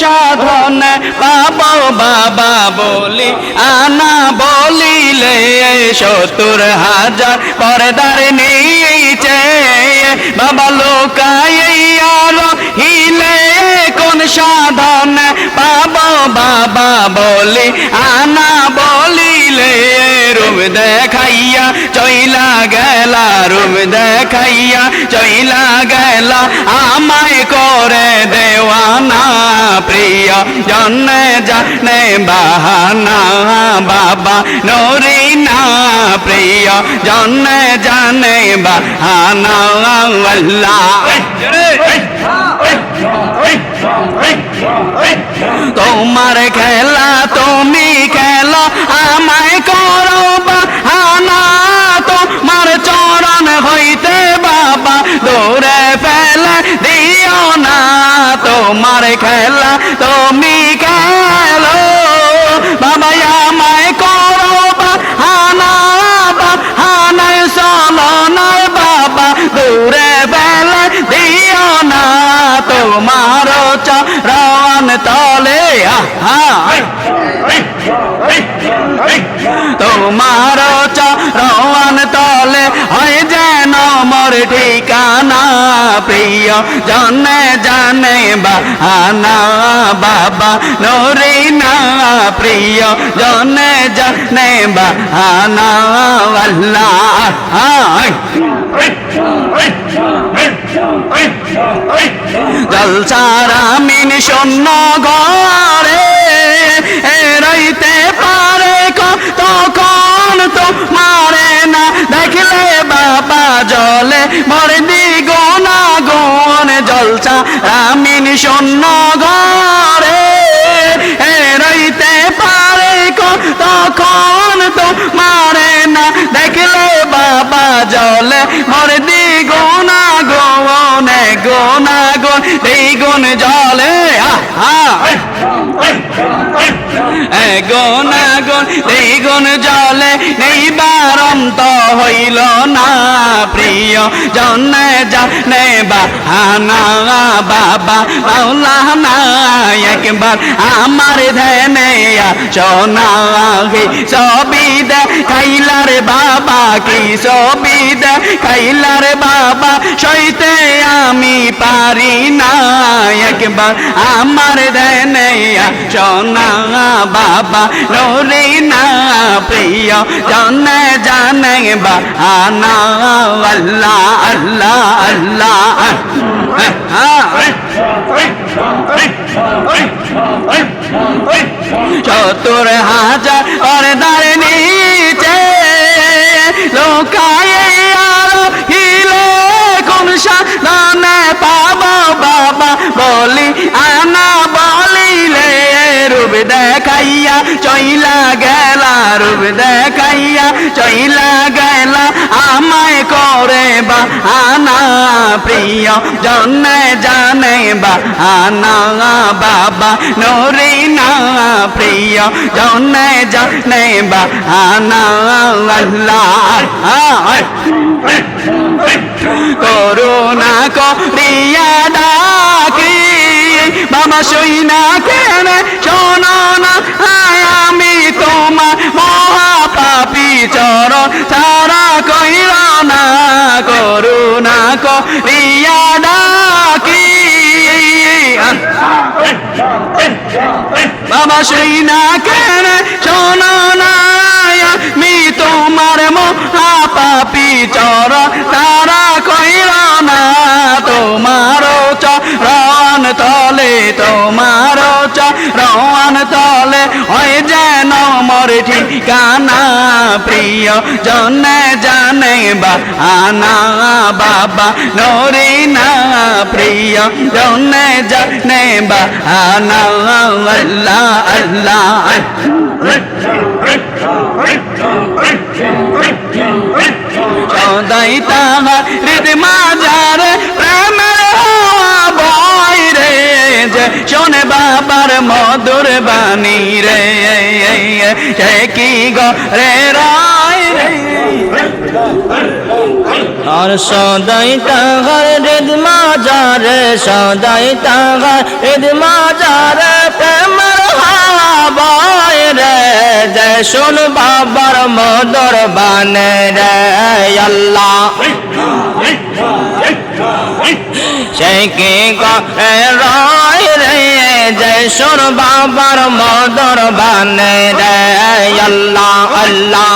সাধনে পাব বাবা বলি, আনা বলিলে সত্তর হাজার পরদার নিয়েছে বাবা লোকাই আলো হিলে কোন সাধন পাব বাবা বলি, আনা চইলা গেলা রূপ দেখাইয়া, চইলা গেলা আমায় করে দেওয়ানা প্রিয়। জন্মে জানে বাহানা বাবা নরিনা প্রিয়। জন্মে জানে বাহানা তোমার খেলা তুমি খেলো, আমায় দৌড়ে ফেলে দিও না। তোমার খেলা তুমি খেলো। বাবা, আমায় করো বাহানা বাহানায় চলো নয় বাবা। দিও না। তোমার চরণ তলে, আহা। তোমার চরণ মোর ঠিকানা প্রিয়, জনে, জানে বাহানা, বাবা নরিনা প্রিয়, জনে, জানে বাহানা, আল্লাহ জলসারা মিন শূন্য ঘরে এরাইতে পারে তখন তো মারে না বাবা জলে মরে দিগোনা গোন জলসা রামিন শূন্য ঘরে। এরাইতে পারে তখন তো মারে না। দেখলে বাবা জলে মরে দিগোনা গোনে গোনা গোন দ্বিগুণ জলে, আহা। জলে নেই বারন্ত হইল না প্রিয় জনে জানে বাহানা, বাবা একবার আমার ধ্যানে সোনা বাবা, কি সবই দে খাইলার বাবা, সইতে আমি পারি না। একবার আমার ধ্যানে সোনা বাবা, নোরে না প্রিয়, জানে জানে বাহানা আল্লাহ আল্লাহ আল্লাহ। চতুর হাজার সাধনে পাবো বাবা বলি আনা বলিলে রূপ দেখাইয়া চইলা গেলা রূপ দেখাইয়া চইলা গেলা। আমায় করে বা আনা প্রিয় জনে জানে বা আনা বাবা নরে না প্রিয় জনে জানে বা আনা আল্লাহ করুণা করিয়া ডাকি। বাবা সই না কেন, শোনো না আমি তোমার কইল না করুণা করিয়া ডাকি। বাবা সই না কেন শোনো না তোমার মহাপাপি চর। তারা কইল না, তোমার চরণ তলে, তোমার চরণ তলে হয় ঠিকানা প্রিয়, জনে জানে বা, আনা বাবা নরে না প্রিয়, জনে জানে বা, আনা আল্লাহ আল্লাহ, সদাই বাবার মধুর বাণী রে। সে কি গো রে আর সদাই তাহার হৃদ মাজারে, সদাই তাহার হৃদ মাজারে প্রেমের হাওয়ায় রে। যে শুন বাবার মদর বানে রে, আল্লাহ। সে কি রয় রে? যে শুন বাবার মদর বানে রে আল্লাহ আল্লাহ।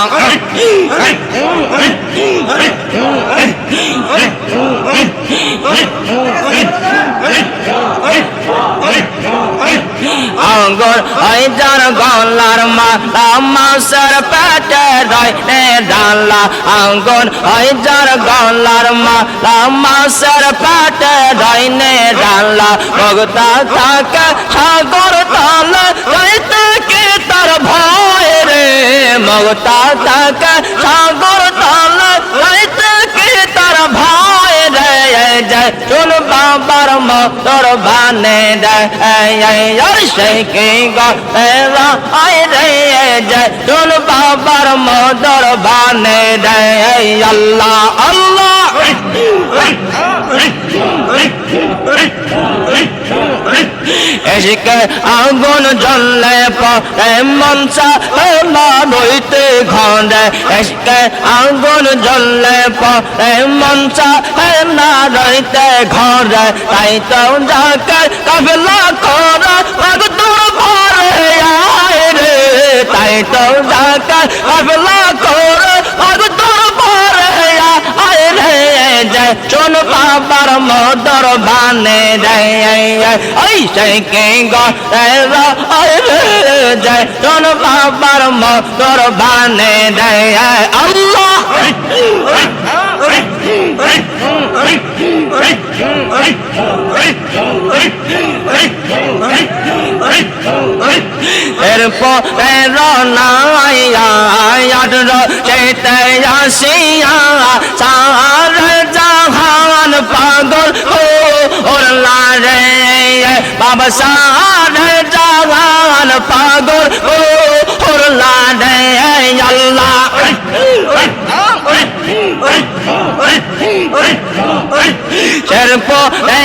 আঙ্গুর ওই যার গলার মালা মাসের পেটে রয় ডালা। আঙ্গুর ওই যার গলার মালা মাসের পেটে রয় ডালা। ভগতা থাকে সাগর তালে যাইতে কি তার ভয় রে? মগতা থাকে সাগর তালে যাইতে কি তার ভয় জয় চল বাবার মতর বানে দেয়। সে কে গা? আয় রে জয়। চল বাবার মতর বানে দেয়। আল্লাহ আল্লাহ। এসকে আগুন জ্বললে পরে মনসা ঘরে। এসকে আগুন জ্বললে পরে ঘরে। তাই তো যাকে কাবলা করা তাই তো যাকে কাবলা করা জয় চোন বাবার মদর বানে দেয় ওই সে কে গে? জয় চোন বাবার মদর বানে দেয় আল্লাহ! এরপরে আসিয়া সার জাহান পাগল ও ওরলা রে বাবা সার জাহান পাগল ও ওরলা রে আল্লাহ এরপরে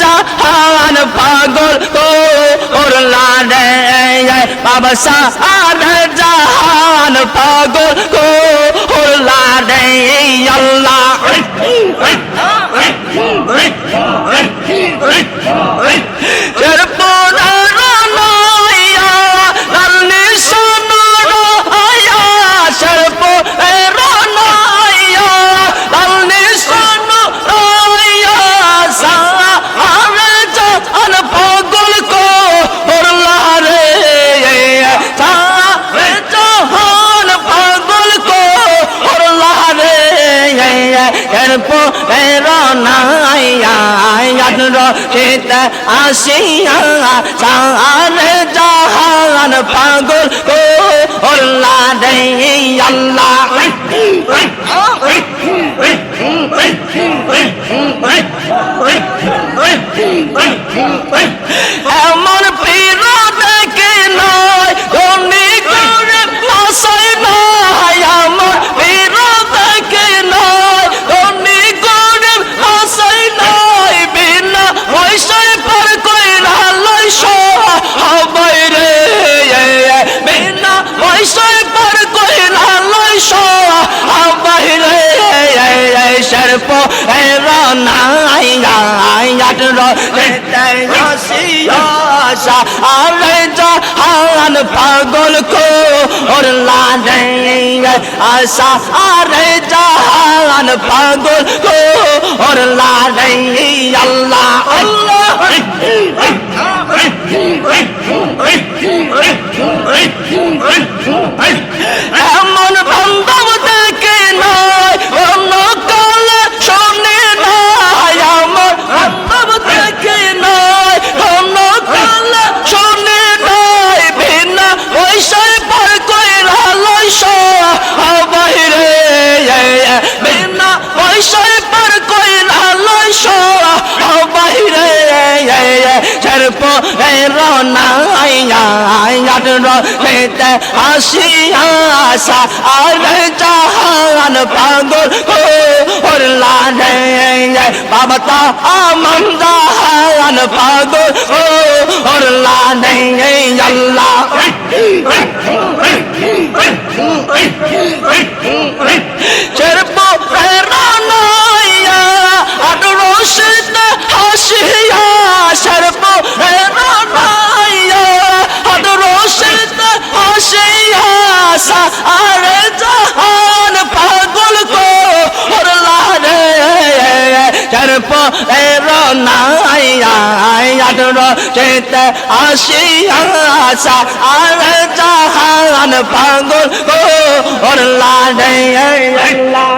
জাহান পাগল ও ওরলা রে বাবা সার জাহান পাগল ও ওরলা এরপরে রনাইয়া চেত আসিয়া সারে জাহান পাগল কো ওরলা রে আল্লাহ। এমন রসিয়া আরে জাহান পাগল কো ওর লানে আশা আরে জাহান পাগল কো ওর লানে আল্লাহ আল্লাহ এমন বাইরে ঝরপ রনাইয়া আয়াত রহেতে হাসি আসা আর জাহান রানায়া আদরো সিতে হাসিয়া সা আরে জাহান পাগল কো হরলা রে চেরপো রানায়া আদরো সিতে হাসিয়া সা আরে জাহান পাগল কো হরলা রে আল্লাহ